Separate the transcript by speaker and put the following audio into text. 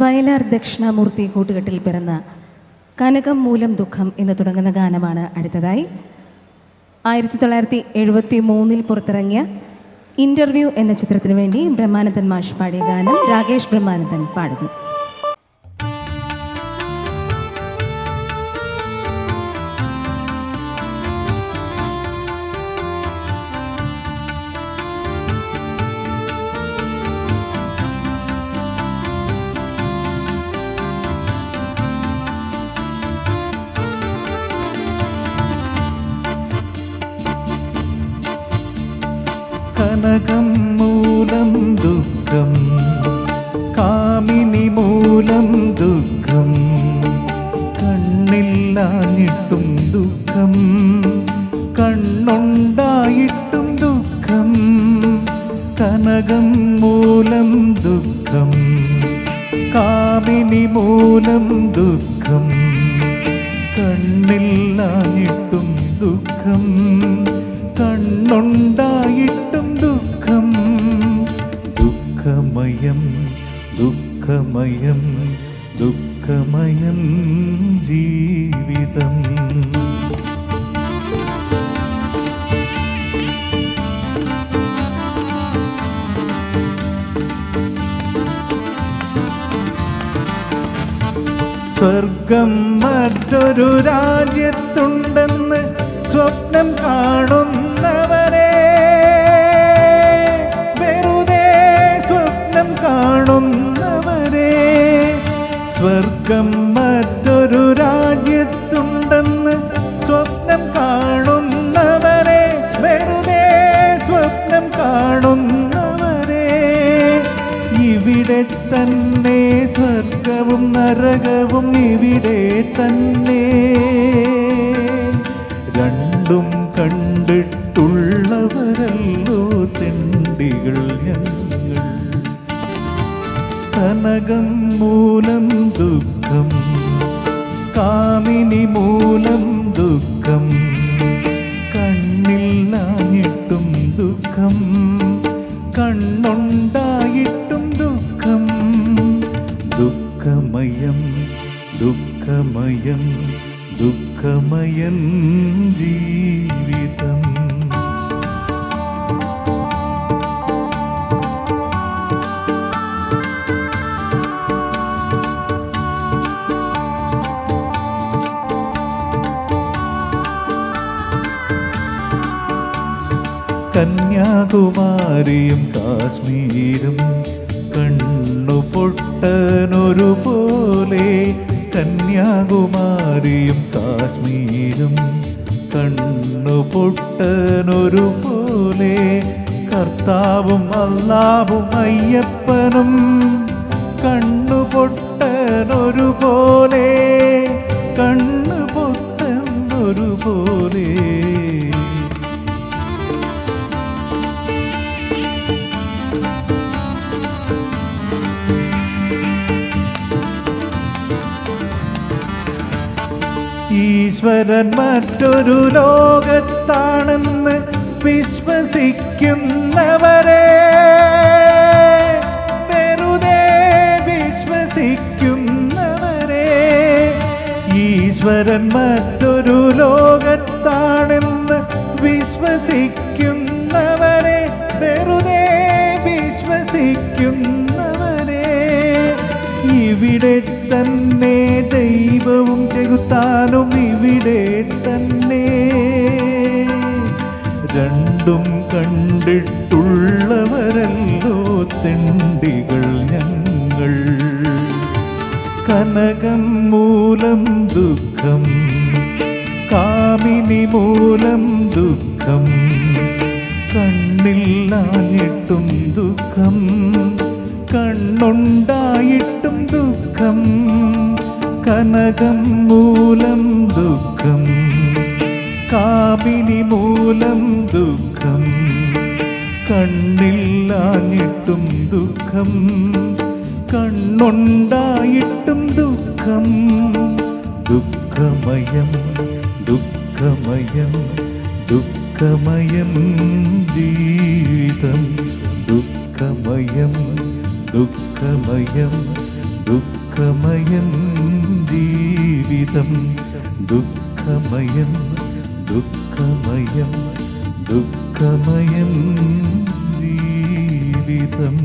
Speaker 1: വയലാർ ദക്ഷിണാമൂർത്തി കൂട്ടുകെട്ടിൽ പിറന്ന കനകം മൂലം ദുഃഖം എന്ന് തുടങ്ങുന്ന ഗാനമാണ് അടുത്തതായി. ആയിരത്തി തൊള്ളായിരത്തി എഴുപത്തി മൂന്നിൽ പുറത്തിറങ്ങിയ ഇന്റർവ്യൂ എന്ന ചിത്രത്തിനു വേണ്ടി ബ്രഹ്മാനന്ദൻ മാഷ് പാടിയ ഗാനം രാകേഷ് ബ്രഹ്മാനന്ദൻ പാടുന്നു.
Speaker 2: കനകം മൂലം ദുഃഖം കാമിനി മൂലം ദുഃഖം കണ്ണില്ലാഞ്ഞിട്ടും ദുഃഖം കണ്ണുണ്ടായിട്ടും ദുഃഖം കനകം മൂലം ദുഃഖം കാമിനി മൂലം ദുഃഖം കണ്ണില്ലാഞ്ഞിട്ടും കണ്ണുണ്ടായിട്ടും ദുഃഖം. ദുഃഖമയം ദുഃഖമയം ദുഃഖമയം ജീവിതം. സ്വർഗം മറ്റൊരു രാജ്യത്തുണ്ടെന്ന് സ്വപ്നം കാണുന്നവരെ ഇവിടെ തന്നെ സ്വർഗവും നരകവും ഇവിടെ തന്നെ. രണ്ടും കണ്ടിട്ടുള്ളവരല്ലോ തെണ്ടികൾ ഞങ്ങൾ. കനകം മൂലം ദുഃഖം കാമിനി മൂലം ദുഃഖമയം ദുഃഖമയം ജീവിതം. കന്യാകുമാരിയും കാശ്മീരും കണ്ണു പൊട്ടനൊരു പോലെ കന്യാകുമാരിയും കാശ്മീരും കണ്ണു പൊട്ടനൊരു പോലെ കർത്താവും അല്ലാവും അയ്യപ്പനും കണ്ണു പൊട്ടനൊരു പോലെ ഈശ്വരൻ മറ്റൊരു ലോകത്താണെന്ന് വിശ്വസിക്കുന്നവരെ. വെറുതെ വിശ്വസിക്കുന്നവരെ. ഈശ്വരൻ മറ്റൊരു ലോകത്താണെന്ന് വിശ്വസിക്കുന്നവരെ. വെറുതെ വിശ്വസിക്കുന്നവരെ. ഇവിടെ തന്നെ ചെകുത്താനും ഇവിടെ തന്നെ. രണ്ടും കണ്ടിട്ടുള്ളവരല്ലോ തെണ്ടികൾ ഞങ്ങൾ. കനകം മൂലം ദുഃഖം കാമിനി മൂലം ദുഃഖം കണ്ണില്ലാഞ്ഞിട്ടും ദുഃഖം കണ്ണുണ്ടായിട്ടും ദുഃഖം. കനകം കാമിനി മൂലം ദുഃഖം. കണ്ണില്ലാഞ്ഞിട്ടും ദുഃഖം. കണ്ണുണ്ടായിട്ടും ദുഃഖം. ദുഃഖമയം ദുഃഖമയം ദുഃഖമയം ജീവിതം. ദുഃഖമയം ദുഃഖമയം ദുഃഖമയം ജീവിതം. ദുഃഖമയം ദുഃഖമയം ദുഃഖമയം ജീവിതം